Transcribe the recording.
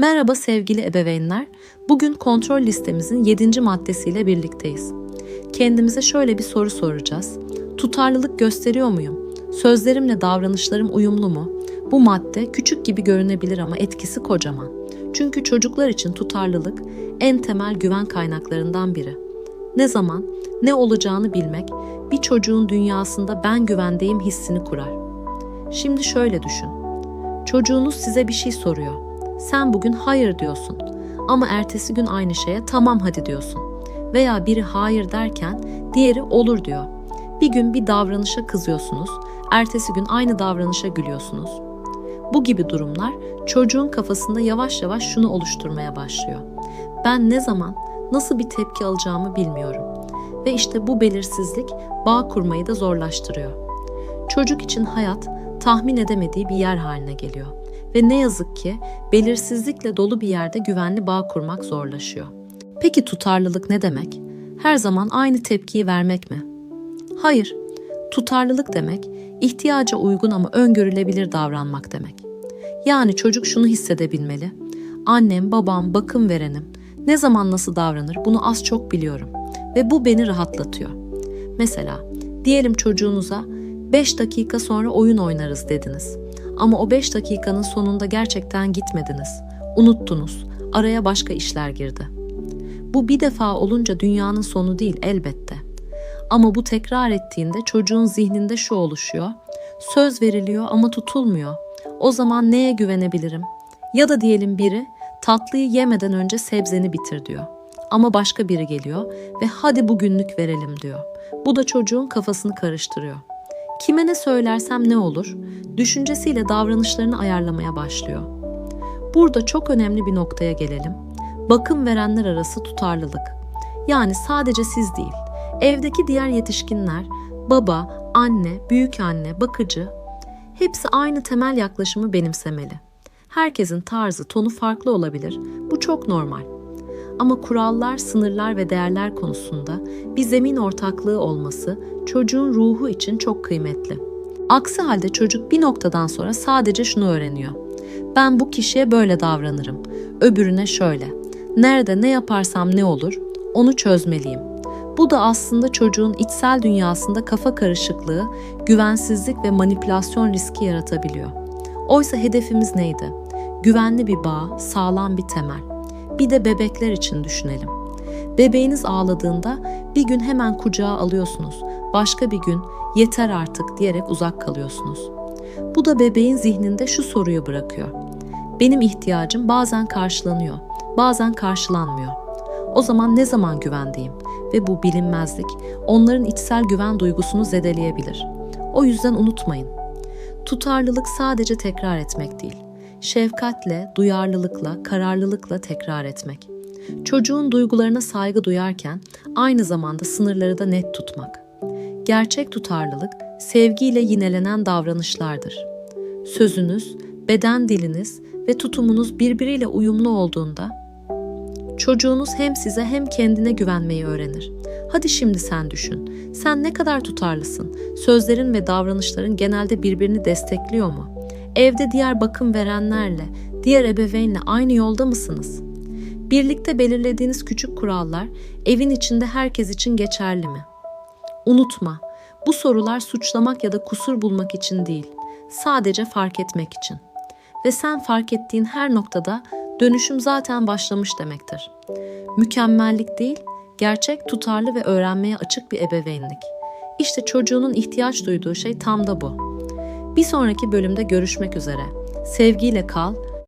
Merhaba sevgili ebeveynler. Bugün kontrol listemizin 7. maddesiyle birlikteyiz. Kendimize şöyle bir soru soracağız. Tutarlılık gösteriyor muyum? Sözlerimle davranışlarım uyumlu mu? Bu madde küçük gibi görünebilir ama etkisi kocaman. Çünkü çocuklar için tutarlılık en temel güven kaynaklarından biri. Ne zaman, ne olacağını bilmek bir çocuğun dünyasında ben güvendeyim hissini kurar. Şimdi şöyle düşün. Çocuğunuz size bir şey soruyor. Sen bugün hayır diyorsun. Ama ertesi gün aynı şeye tamam hadi diyorsun. Veya biri hayır derken diğeri olur diyor. Bir gün bir davranışa kızıyorsunuz, ertesi gün aynı davranışa gülüyorsunuz. Bu gibi durumlar çocuğun kafasında yavaş yavaş şunu oluşturmaya başlıyor. Ben ne zaman, nasıl bir tepki alacağımı bilmiyorum. Ve işte bu belirsizlik bağ kurmayı da zorlaştırıyor. Çocuk için hayat tahmin edemediği bir yer haline geliyor ve ne yazık ki belirsizlikle dolu bir yerde güvenli bağ kurmak zorlaşıyor. Peki tutarlılık ne demek? Her zaman aynı tepkiyi vermek mi? Hayır. Tutarlılık demek ihtiyaca uygun ama öngörülebilir davranmak demek. Yani çocuk şunu hissedebilmeli. Annem, babam, bakım verenim ne zaman nasıl davranır bunu az çok biliyorum ve bu beni rahatlatıyor. Mesela diyelim çocuğunuza 5 dakika sonra oyun oynarız dediniz. Ama o 5 dakikanın sonunda gerçekten gitmediniz. Unuttunuz. Araya başka işler girdi. Bu bir defa olunca dünyanın sonu değil elbette. Ama bu tekrar ettiğinde çocuğun zihninde şu oluşuyor. Söz veriliyor ama tutulmuyor. O zaman neye güvenebilirim? Ya da diyelim biri tatlıyı yemeden önce sebzeni bitir diyor. Ama başka biri geliyor ve hadi bugünlük verelim diyor. Bu da çocuğun kafasını karıştırıyor. Kime ne söylersem ne olur? Düşüncesiyle davranışlarını ayarlamaya başlıyor. Burada çok önemli bir noktaya gelelim. Bakım verenler arası tutarlılık. Yani sadece siz değil, evdeki diğer yetişkinler, baba, anne, büyük anne, bakıcı hepsi aynı temel yaklaşımı benimsemeli. Herkesin tarzı, tonu farklı olabilir. Bu çok normal. Ama kurallar, sınırlar ve değerler konusunda bir zemin ortaklığı olması çocuğun ruhu için çok kıymetli. Aksi halde çocuk bir noktadan sonra sadece şunu öğreniyor. Ben bu kişiye böyle davranırım. Öbürüne şöyle. Nerede ne yaparsam ne olur? Onu çözmeliyim. Bu da aslında çocuğun içsel dünyasında kafa karışıklığı, güvensizlik ve manipülasyon riski yaratabiliyor. Oysa hedefimiz neydi? Güvenli bir bağ, sağlam bir temel. Bir de bebekler için düşünelim. Bebeğiniz ağladığında bir gün hemen kucağa alıyorsunuz. Başka bir gün yeter artık diyerek uzak kalıyorsunuz. Bu da bebeğin zihninde şu soruyu bırakıyor. Benim ihtiyacım bazen karşılanıyor, bazen karşılanmıyor. O zaman ne zaman güvendeyim? Ve bu bilinmezlik onların içsel güven duygusunu zedeleyebilir. O yüzden unutmayın. Tutarlılık sadece tekrar etmek değil. Şefkatle, duyarlılıkla, kararlılıkla tekrar etmek. Çocuğun duygularına saygı duyarken aynı zamanda sınırları da net tutmak. Gerçek tutarlılık sevgiyle yinelenen davranışlardır. Sözünüz, beden diliniz ve tutumunuz birbiriyle uyumlu olduğunda çocuğunuz hem size hem kendine güvenmeyi öğrenir. Hadi şimdi sen düşün. Sen ne kadar tutarlısın? Sözlerin ve davranışların genelde birbirini destekliyor mu? Evde diğer bakım verenlerle, diğer ebeveynle aynı yolda mısınız? Birlikte belirlediğiniz küçük kurallar evin içinde herkes için geçerli mi? Unutma, bu sorular suçlamak ya da kusur bulmak için değil, sadece fark etmek için. Ve sen fark ettiğin her noktada dönüşüm zaten başlamış demektir. Mükemmellik değil, gerçek, tutarlı ve öğrenmeye açık bir ebeveynlik. İşte çocuğunun ihtiyaç duyduğu şey tam da bu. Bir sonraki bölümde görüşmek üzere. Sevgiyle kal,